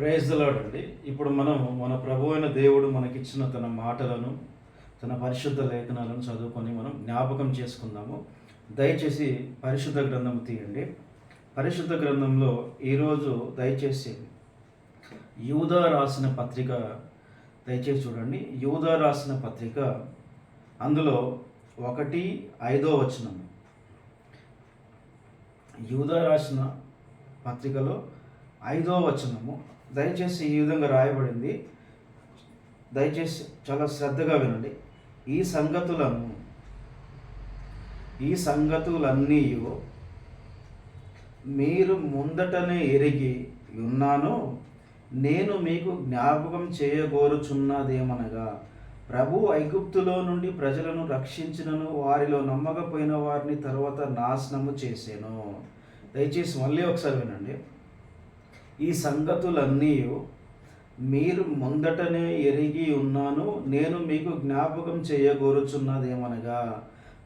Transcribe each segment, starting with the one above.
Praise ఇప్పుడు మనం మన ప్రభు అయిన దేవుడు మనకిచ్చిన తన మాటలను తన పరిశుద్ధ లేఖనాలను చదువుకొని మనం జ్ఞాపకం చేసుకుందాము. దయచేసి పరిశుద్ధ గ్రంథం తీయండి. పరిశుద్ధ గ్రంథంలో ఈరోజు దయచేసి యూదా రాసిన పత్రిక దయచేసి చూడండి. యూదా రాసిన పత్రిక అందులో ఒకటి ఐదో వచనం. యూదా రాసిన పత్రికలో ఐదో వచనము. దయచేసి ఈ విధంగా రాయబడింది. దయచేసి చాలా శ్రద్ధగా వినండి. ఈ సంగతులను ఈ సంగతులన్నీ మీరు ముందటనే ఎరిగి ఉన్నాను. నేను మీకు జ్ఞాపకం చేయగోరుచున్నదేమనగా ప్రభు ఐగుప్తులో నుండి ప్రజలను రక్షించినను వారిలో నమ్మకపోయిన వారిని తర్వాత నాశనము చేశాను దయచేసి మళ్ళీ ఒకసారి వినండి. ఈ సంగతులన్నీ మీరు ముందటనే ఎరిగి ఉన్నాను. నేను మీకు జ్ఞాపకం చేయగోరుచున్నదేమనగా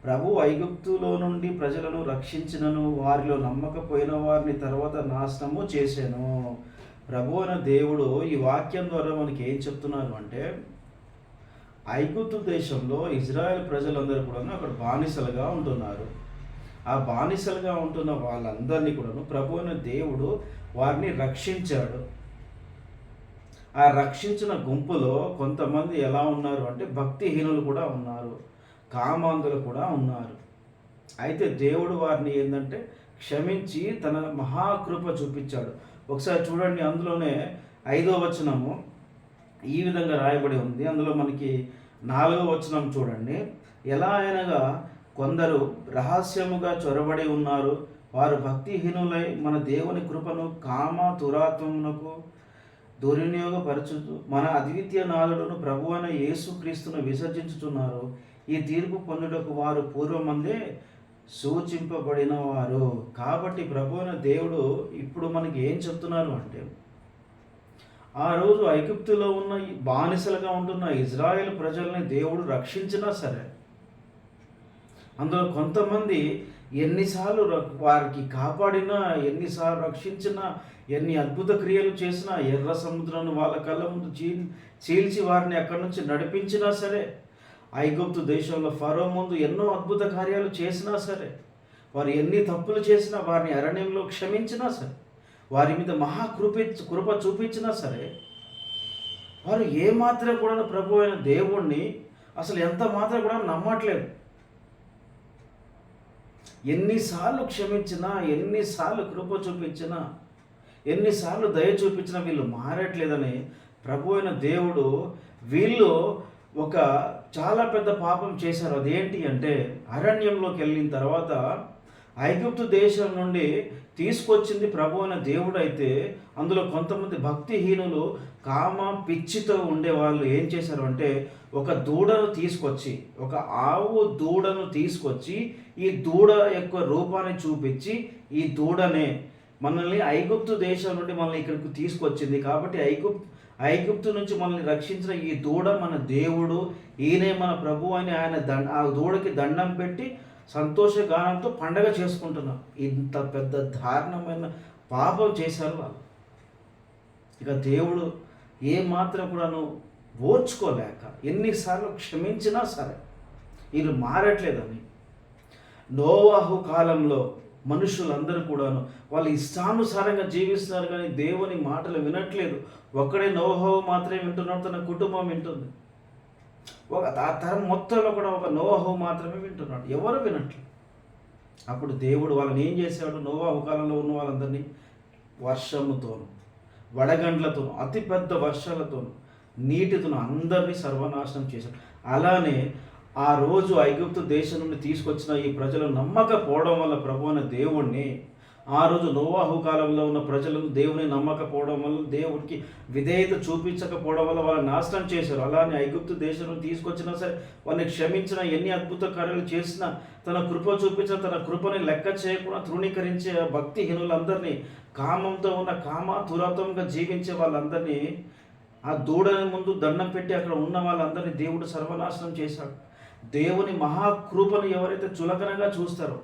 ప్రభు ఐగుప్తులో నుండి ప్రజలను రక్షించినను వారిలో నమ్మకపోయిన వారిని తర్వాత నాశనము చేశాను ప్రభు అయిన దేవుడు ఈ వాక్యం ద్వారా మనకి ఏం చెప్తున్నారు అంటే ఐగుప్తు దేశంలో ఇజ్రాయెల్ ప్రజలందరూ కూడా అక్కడ బానిసలుగా ఉంటున్నారు. ఆ బానిసలుగా ఉంటున్న వాళ్ళందరినీ కూడాను ప్రభు అయిన దేవుడు వారిని రక్షించాడు. ఆ రక్షించిన గుంపులో కొంతమంది ఎలా ఉన్నారు అంటే భక్తిహీనులు కూడా ఉన్నారు. కామాంధులు కూడా ఉన్నారు. అయితే దేవుడు వారిని ఏంటంటే క్షమించి తన మహాకృప చూపించాడు. ఒకసారి చూడండి అందులోనే ఐదో వచనము ఈ విధంగా రాయబడి ఉంది. అందులో మనకి నాలుగో వచనం చూడండి. ఎలా అయినగా కొందరు రహస్యముగా చొరబడి ఉన్నారు. వారు భక్తిహీనులై మన దేవుని కృపను కామ తురాత్మమునకు దుర్వినియోగపరచు మన అద్వితీయ నాలుడును ప్రభు అయిన యేసుక్రీస్తును విసర్జించుతున్నారు ఈ తీర్పు పొందుటకు వారు పూర్వమందే సూచింపబడిన వారు కాబట్టి ప్రభు అయిన దేవుడు ఇప్పుడు మనకి ఏం చెప్తున్నారు అంటే ఆ రోజు ఐగుప్తులో ఉన్న ఈ బానిసలుగా ఉంటున్న ఇజ్రాయెల్ ప్రజల్ని దేవుడు రక్షించినా సరే అందులో కొంతమంది ఎన్నిసార్లు ర- వారికి కాపాడినా ఎన్నిసార్లు రక్షించినా ఎన్ని అద్భుత క్రియలు చేసినా ఎర్ర సముద్రాన్ని వాళ్ళ కళ్ళ ముందు చీ చీల్చి వారిని అక్కడి నుంచి నడిపించినా సరే ఐగుప్తు దేశంలో ఫరో ముందు ఎన్నో అద్భుత కార్యాలు చేసినా సరే వారు ఎన్ని తప్పులు చేసినా వారిని అరణ్యంలో క్షమించినా సరే వారి మీద మహా కృప కృప చూపించినా సరే వారు ఏమాత్రం కూడా ప్రభు అయిన దేవుణ్ణి అసలు ఎంత మాత్రం కూడా నమ్మట్లేదు. ఎన్నిసార్లు క్షమించినా ఎన్నిసార్లు కృప చూపించినా ఎన్నిసార్లు దయ చూపించినా వీళ్ళు మారట్లేదని ప్రభు అయిన దేవుడు వీళ్ళు ఒక చాలా పెద్ద పాపం చేశారు. అదేంటి అంటే అరణ్యంలోకి వెళ్ళిన తర్వాత ఐగుప్తు దేశం నుండి తీసుకొచ్చింది ప్రభు అయిన దేవుడు అయితే అందులో కొంతమంది భక్తిహీనులు కామ పిచ్చితో ఉండే వాళ్ళు ఏం చేశారు అంటే ఒక దూడను తీసుకొచ్చి ఒక ఆవు దూడను తీసుకొచ్చి ఈ దూడ యొక్క రూపాన్ని చూపించి ఈ దూడనే మనల్ని ఐగుప్తు దేశం నుండి మనల్ని ఇక్కడికి తీసుకొచ్చింది. కాబట్టి ఐగుప్ ఐగుప్తు నుంచి మనల్ని రక్షించిన ఈ దూడ మన దేవుడు. ఈయనే మన ప్రభు అని ఆయన దండ ఆ దూడకి దండం పెట్టి సంతోషగానంతో పండగ చేసుకుంటున్నాం ఇంత పెద్ద దారుణమైన పాపం చేశారు వాళ్ళు. ఇక దేవుడు ఏ మాత్రం కూడాను ఓర్చుకోలేక ఎన్నిసార్లు క్షమించినా సరే వీళ్ళు మారట్లేదని. నోవాహు కాలంలో మనుషులందరూ కూడాను వాళ్ళు ఇష్టానుసారంగా జీవిస్తున్నారు కానీ దేవుని మాటలు వినట్లేదు. ఒక్కడే నోహో మాత్రమే వింటున్నాడు తన కుటుంబం వింటుంది. ఒక ఆ తరం మొత్తంలో కూడా ఒక నోవాహు మాత్రమే వింటున్నాడు. ఎవరు వినట్లేదు అప్పుడు దేవుడు వాళ్ళని ఏం చేశాడు? నోవాహు కాలంలో ఉన్న వాళ్ళందరినీ వర్షముతోను వడగండ్లతోను అతిపెద్ద వర్షాలతోను నీటితోను అందరినీ సర్వనాశనం చేశాడు. అలానే ఆ రోజు ఐగుప్తు దేశం నుండి తీసుకొచ్చిన ఈ ప్రజలు నమ్మకపోవడం వల్ల ప్రభు అనే దేవుణ్ణి ఆ రోజు నోవాహు కాలంలో ఉన్న ప్రజలను దేవుని నమ్మకపోవడం వల్ల దేవుడికి విధేయత చూపించకపోవడం వల్ల వాళ్ళని నాశనం చేశారు. అలానే ఐగుప్తు దేశం తీసుకొచ్చినా సరే వారిని క్షమించిన ఎన్ని అద్భుత కార్యాలు చేసినా తన కృప చూపించిన తన కృపని లెక్క చేయకుండా తృణీకరించే భక్తిహీనులందరినీ కామంతో ఉన్న కామ తురాతంగా జీవించే వాళ్ళందరినీ ఆ దూడని ముందు దండం పెట్టి అక్కడ ఉన్న వాళ్ళందరినీ దేవుడు సర్వనాశనం చేశాడు. దేవుని మహాకృపను ఎవరైతే చులకనగా చూస్తారో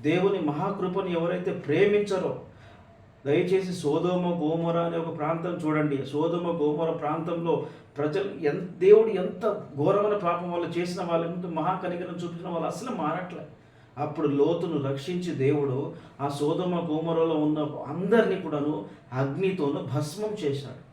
దేవుని మహాకృపను ఎవరైతే ప్రేమించరో దయచేసి సోదోమ గోమర అనే ఒక ప్రాంతం చూడండి. సోదోమ గోమర ప్రాంతంలో ప్రజలు ఎంత దేవుడు ఎంత ఘోరమైన పాపం వాళ్ళు చేసిన వాళ్ళ ముందు మహాకనికరం చూపించిన వాళ్ళు అసలు మారట్లే. అప్పుడు లోతును రక్షించి దేవుడు ఆ సోదమ గోమరలో ఉన్న అందరినీ కూడాను అగ్నితోను భస్మం చేశాడు.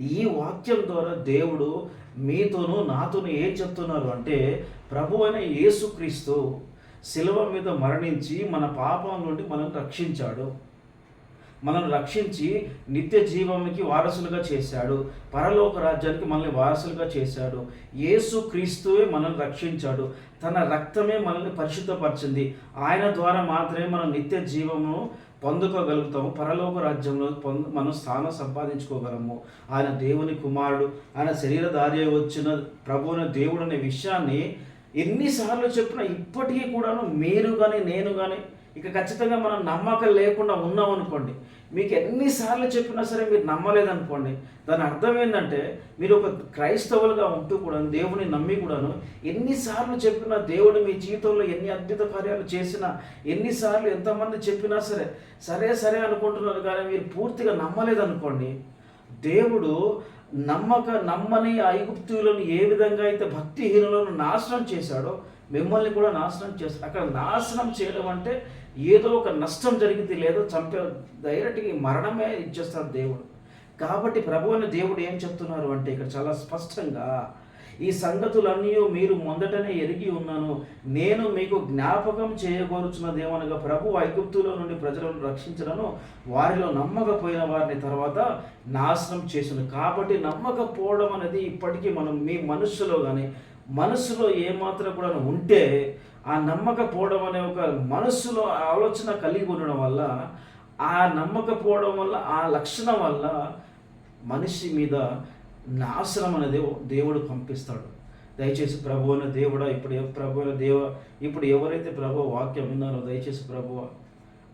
ఈ వాక్యం ద్వారా దేవుడు మీతోనూ నాతోనూ ఏం చెప్తున్నారు అంటే ప్రభు అయిన యేసుక్రీస్తు శిలువ మీద మరణించి మన పాపం నుండి మనం రక్షించాడు. మనల్ని రక్షించి నిత్య జీవానికి వారసులుగా చేశాడు. పరలోక రాజ్యానికి మనల్ని వారసులుగా చేశాడు. యేసు క్రీస్తువే మనల్ని రక్షించాడు. తన రక్తమే మనల్ని పరిశుద్ధపరిచింది. ఆయన ద్వారా మాత్రమే మనం నిత్య జీవము పొందుకోగలుగుతాము. పరలోక రాజ్యంలో పొంద మనం స్థానం సంపాదించుకోగలము. ఆయన దేవుని కుమారుడు ఆయన శరీరధార్య వచ్చిన ప్రభువున దేవుడు అనే విషయాన్ని ఎన్నిసార్లు చెప్పినా ఇప్పటికీ కూడాను మీరు కానీ నేను కానీ ఇక ఖచ్చితంగా మనం నమ్మకం లేకుండా ఉన్నాం అనుకోండి మీకు ఎన్నిసార్లు చెప్పినా సరే మీరు నమ్మలేదనుకోండి. దాని అర్థం ఏంటంటే మీరు ఒక క్రైస్తవులుగా ఉంటూ కూడా దేవుని నమ్మి కూడాను ఎన్నిసార్లు చెప్పినా దేవుడు మీ జీవితంలో ఎన్ని అద్భుత కార్యాలు చేసినా ఎన్నిసార్లు ఎంతమంది చెప్పినా సరే సరే సరే అనుకుంటున్నారు కానీ మీరు పూర్తిగా నమ్మలేదనుకోండి దేవుడు నమ్మక నమ్మని ఐగుప్తులను ఏ విధంగా అయితే భక్తిహీనులను నాశనం చేశాడో మిమ్మల్ని కూడా నాశనం చేస్తాడు అక్కడ నాశనం చేయడం అంటే ఏదో ఒక నష్టం జరిగింది లేదో చంపే డైరెక్ట్గా మరణమే ఇచ్చేస్తాడు దేవుడు. కాబట్టి ప్రభు అని దేవుడు ఏం చెప్తున్నారు అంటే ఇక్కడ చాలా స్పష్టంగా ఈ సంగతులన్నీ మీరు మొదటనే ఎరిగి ఉన్నాను. నేను మీకు జ్ఞాపకం చేయగోరుచున్నదేమనగా ప్రభు ఐగుప్తులో నుండి ప్రజలను రక్షించడను వారిలో నమ్మకపోయిన వారిని తర్వాత నాశనం చేసిన కాబట్టి నమ్మకపోవడం అనేది ఇప్పటికీ మనం మీ మనస్సులో కానీ మనస్సులో ఏమాత్రం కూడా ఉంటే ఆ నమ్మకపోవడం అనే ఒక మనస్సులో ఆలోచన కలిగి ఉండడం వల్ల ఆ నమ్మకపోవడం వల్ల ఆ లక్షణం వల్ల మనిషి మీద నాశనం అనేది దేవుడు పంపిస్తాడు. దయచేసి ప్రభు అనే దేవుడా ఇప్పుడు ప్రభు అనే దేవ ఇప్పుడు ఎవరైతే ప్రభు వాక్యం విన్నారో దయచేసి ప్రభు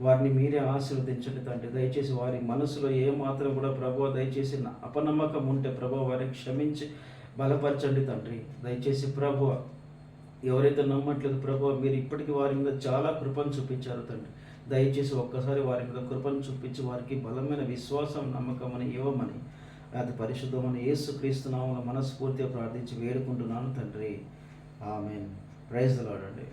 వారిని మీరే ఆశీర్వదించండి తండ్రి. దయచేసి వారి మనసులో ఏమాత్రం కూడా ప్రభు దయచేసి అపనమ్మకం ఉంటే ప్రభు వారిని క్షమించి బలపరచండి తండ్రి. దయచేసి ప్రభు ఎవరైతే నమ్మట్లేదు ప్రభావ మీరు ఇప్పటికీ వారి మీద చాలా కృపను చూపించారు తండ్రి. దయచేసి ఒక్కసారి వారి మీద కృపను చూపించి వారికి బలమైన విశ్వాసం నమ్మకం అని ఇవ్వమని అది పరిశుద్ధమని యేసు క్రీస్తునామని మనస్ఫూర్తిగా ప్రార్థించి వేడుకుంటున్నాను తండ్రి. ఆమెన్. ప్రైజ్ లాడండి